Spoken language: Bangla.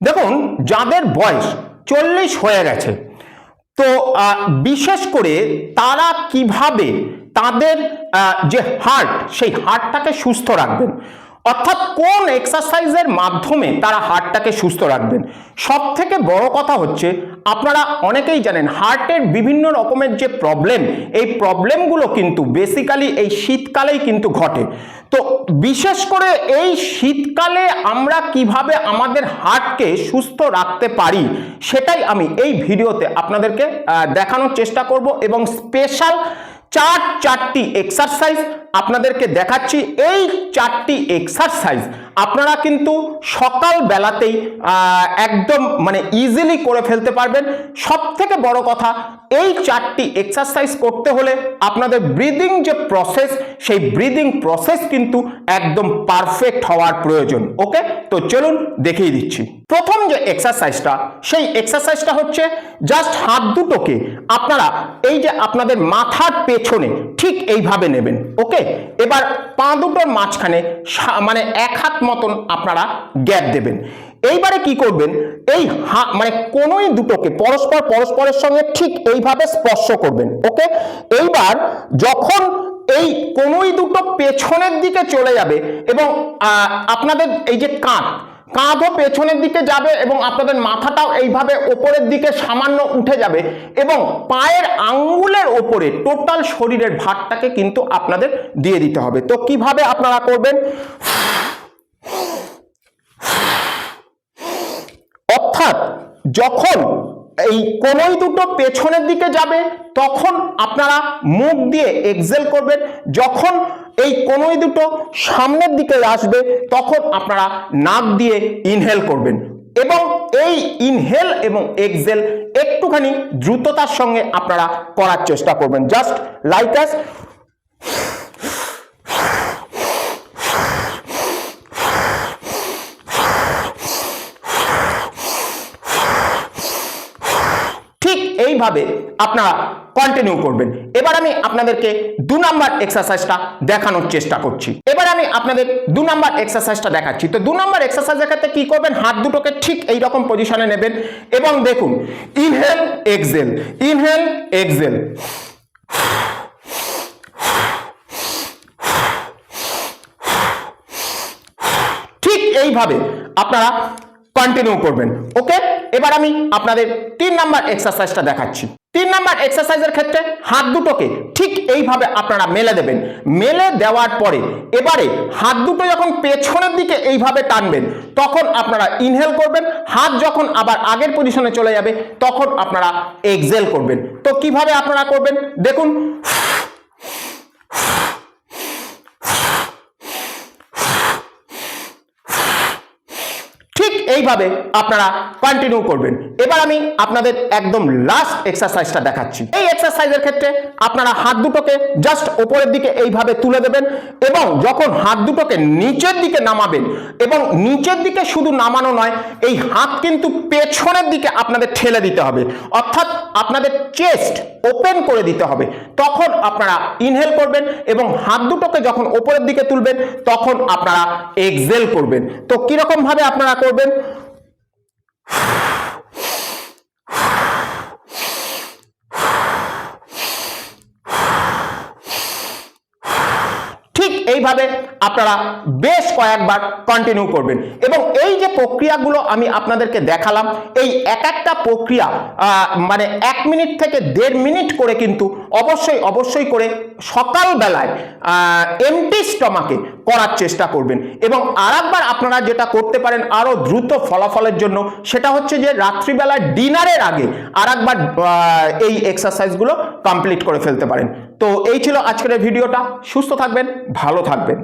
দেখুন, যাদের বয়স চল্লিশ হয়ে গেছে, তো বিশেষ করে তারা কীভাবে তাদের যে হার্ট সেই হার্টটাকে সুস্থ রাখবেন? অর্থাৎ কোন এক্সারসাইজের মাধ্যমে তারা হার্টটাকে সুস্থ রাখবেন? সব থেকে বড় কথা হচ্ছে, আপনারা অনেকেই জানেন হার্টের বিভিন্ন রকমের যে প্রবলেম এই প্রবলেমগুলো কিন্তু বেসিক্যালি এই শীতকালেই কিন্তু ঘটে। তো বিশেষ করে এই শীতকালে আমরা কীভাবে আমাদের হার্টকে সুস্থ রাখতে পারি, সেটাই আমি এই ভিডিওতে আপনাদেরকে দেখানোর চেষ্টা করব এবং স্পেশাল চার চারটি এক্সারসাইজ আপনাদেরকে দেখাচ্ছি। এই চারটি এক্সারসাইজ আপনারা কিন্তু সকাল বেলাতেই একদম মানে ইজিলি করে ফেলতে পারবেন। সব থেকে বড় কথা, এই চারটি এক্সারসাইজ করতে হলে আপনাদের ব্রিদিং যে প্রসেস সেই ব্রিদিং প্রসেস কিন্তু একদম পারফেক্ট হওয়ার প্রয়োজন। ওকে তো চলুন দেখিয়ে দিচ্ছি। প্রথম যে এক্সারসাইজটা সেই এক্সারসাইজটা হচ্ছে জাস্ট হাত দুটোকে আপনারা এই যে আপনাদের মাথার পেছনে ঠিক এইভাবে নেবেন ওকে এবার পা দুটোর মাঝখানে মানে এক হাত মতন আপনারা গ্যাপ দেবেন। এইবারে কি করবেন, এই হা- মানে কোনোই দুটোকে পরস্পর পরস্পরের সঙ্গে ঠিক এইভাবে স্পর্শ করবেন ওকে এইবার যখন এই কোনোই দুটো পেছনের দিকে চলে যাবে এবং আপনাদের এই যে কাঁধ কাঁধও পেছনের দিকে যাবে এবং আপনাদের মাথাটাও এইভাবে ওপরের দিকে সামান্য উঠে যাবে এবং পায়ের আঙ্গুলের ওপরে টোটাল শরীরের ভারটাকে কিন্তু আপনাদের দিয়ে দিতে হবে। তো কীভাবে আপনারা করবেন? অর্থাৎ যখন এই কোনোই দুটো পেছনের দিকে যাবে, তখন আপনারা মুখ দিয়ে এক্সেল করবেন। যখন এই কোনোই দুটো সামনের দিকে আসবে, তখন আপনারা নাক দিয়ে ইনহেল করবেন। এবং এই ইনহেল এবং এক্সেল একটুখানি দ্রুততার সঙ্গে আপনারা করার চেষ্টা করবেন। জাস্ট লাইক অ্যাস ঠিক এইভাবে আপনারা কন্টিনিউ করবেন। এবার আমি আপনাদেরকে দু নাম্বার এক্সারসাইজটা দেখানোর চেষ্টা করছি। এবার আমি আপনাদের দু নাম্বার এক্সারসাইজটা দেখাচ্ছি। তো দু নাম্বার এক্সারসাইজের ক্ষেত্রে কি করবেন? হাত দুটোকে ঠিক এই রকম পজিশনে নেবেন এবং দেখুন ইনহেল এক্সেল ইনহেল এক্সেল ঠিক এইভাবে আপনারা কন্টিনিউ করবেন। ওকে এবার আমি আপনাদের তিন নাম্বার এক্সারসাইজটা দেখাচ্ছি। তিন নাম্বার এক্সারসাইজের ক্ষেত্রে হাত দুটোকে ঠিক এইভাবে আপনারা মেলে দেবেন। মেলে দেওয়ার পরে এবারে হাত দুটো যখন পেছনের দিকে এইভাবে টানবেন, তখন আপনারা ইনহেল করবেন। হাত যখন আবার আগের পজিশনে চলে যাবে, তখন আপনারা এক্সেল করবেন। তো কীভাবে আপনারা করবেন? দেখুন ঠিক এইভাবে আপনারা কন্টিনিউ করবেন। এবার আমি আপনাদের একদম লাস্ট এক্সারসাইজটা দেখাচ্ছি। এই এক্সারসাইজের ক্ষেত্রে আপনারা হাত দুটোকে জাস্ট ওপরের দিকে এইভাবে তুলে দেবেন এবং যখন হাত দুটোকে নিচের দিকে নামাবেন এবং নিচের দিকে শুধু নামানো নয়, এই হাত কিন্তু পেছনের দিকে আপনাদের ঠেলে দিতে হবে। অর্থাৎ আপনাদের চেস্ট ওপেন করে দিতে হবে। তখন আপনারা ইনহেল করবেন এবং হাত দুটোকে যখন ওপরের দিকে তুলবেন, তখন আপনারা এক্সেল করবেন। তো কীরকম ভাবে আপনারা করবেন? ঠিক এইভাবে আপনারা বেশ কয়েকবার কন্টিনিউ করবেন। এবং এই প্রক্রিয়াগুলো আমি আপনাদেরকে দেখালাম। এই এক একটা প্রক্রিয়া মানে এক মিনিট থেকে দেড় মিনিট করে কিন্তু অবশ্যই অবশ্যই করে সকালবেলায় এমটি স্টমাকে করার চেষ্টা করবেন। এবং আরেকবার আপনারা যেটা করতে পারেন আরও দ্রুত ফলাফলের জন্য, সেটা হচ্ছে যে রাত্রিবেলা ডিনারের আগে আরেকবার এই এক্সারসাইজগুলো কমপ্লিট করে ফেলতে পারেন। তো এই ছিল আজকের ভিডিওটা। সুস্থ থাকবেন, ভালো থাকবেন।